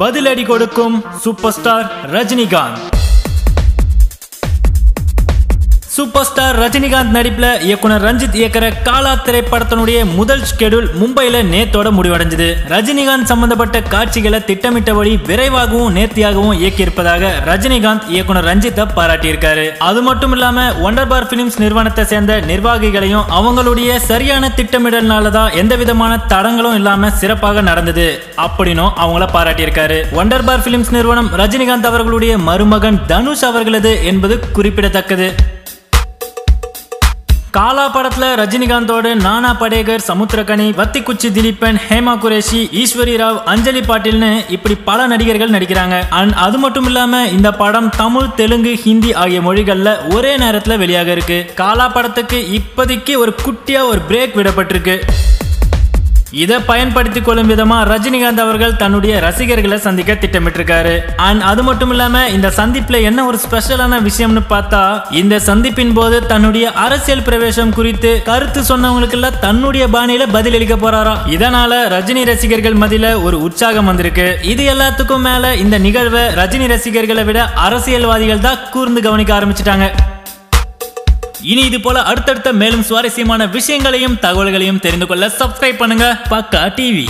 பதிலடி கொடுக்கும் super star Rajinikanth. Super star Rajinikanth நடிப்புல இயக்குனர் ரஞ்சித் இயக்கிற காலா திரைப்படத்தினுடைய முதல் ஷெடியூல் மும்பையில் நேத்தோட முடிவடைஞ்சது. ரஜினிகாந்த் சம்பந்தப்பட்ட காட்சிகளை திட்டமிட்டபடி விரைவாகவும் நேர்த்தியாகவும் இயக்கியிருப்பதாக ரஜினிகாந்த் இயக்குனர் ரஞ்சித்தை பாராட்டியிருக்காரு. அது மட்டும் இல்லாம ஒண்டர் பார் பிலிம்ஸ் நிறுவனத்தை சேர்ந்த நிர்வாகிகளையும் அவங்களுடைய சரியான திட்டமிடல்னால தான் எந்த விதமான தடங்களும் இல்லாம சிறப்பாக நடந்தது. அப்படின்னும் அவங்கள பாராட்டியிருக்காரு. ஒண்டர் பார் பிலிம்ஸ் நிறுவனம் ரஜினிகாந்த் அவர்களுடைய மருமகன் தனுஷ் அவர்களது என்பது குறிப்பிடத்தக்கது. காலா படத்துல ரஜினிகாந்தோடு நானா படேகர் சமுத்திரகனி வத்திக்குச்சி திலீபன் ஹேமா குரேஷி ஈஸ்வரி ராவ் அஞ்சலி பாட்டில்னு இப்படி பல நடிகர்கள் நடிக்கிறாங்க. அண்ட் அது மட்டும் இல்லாம இந்த படம் தமிழ் தெலுங்கு ஹிந்தி ஆகிய மொழிகள்ல ஒரே நேரத்துல வெளியாக இருக்கு. காலா படத்துக்கு இப்போதைக்கு ஒரு குட்டியா ஒரு பிரேக் விடப்பட்டிருக்கு. இதை பயன்படுத்தி கொள்ளும் விதமா ரஜினிகாந்த் அவர்கள் தன்னுடைய ரசிகர்களை சந்திக்க திட்டமிட்டிருக்காரு. அண்ட் அது மட்டும் இல்லாம இந்த சந்திப்புல என்ன ஒரு ஸ்பெஷலான விஷயம்னு பார்த்தா இந்த சந்திப்பின் போது தன்னுடைய அரசியல் பிரவேசம் குறித்து கருத்து சொன்னவங்களுக்கெல்லாம் தன்னுடைய பாணியில பதிலளிக்க போறாராம் இதனால ரஜினி ரசிகர்கள் மதியில ஒரு உற்சாகம் வந்திருக்கு. இது எல்லாத்துக்கும் மேல இந்த நிகழ்வை ரஜினி ரசிகர்களை விட அரசியல்வாதிகள் தான் கூர்ந்து கவனிக்க ஆரம்பிச்சிட்டாங்க. இனி இது போல அடுத்தடுத்த மேலும் சுவாரஸ்யமான விஷயங்களையும் தகவல்களையும் தெரிந்து கொள்ள சப்ஸ்கிரைப் பண்ணுங்க. பக்கா டிவி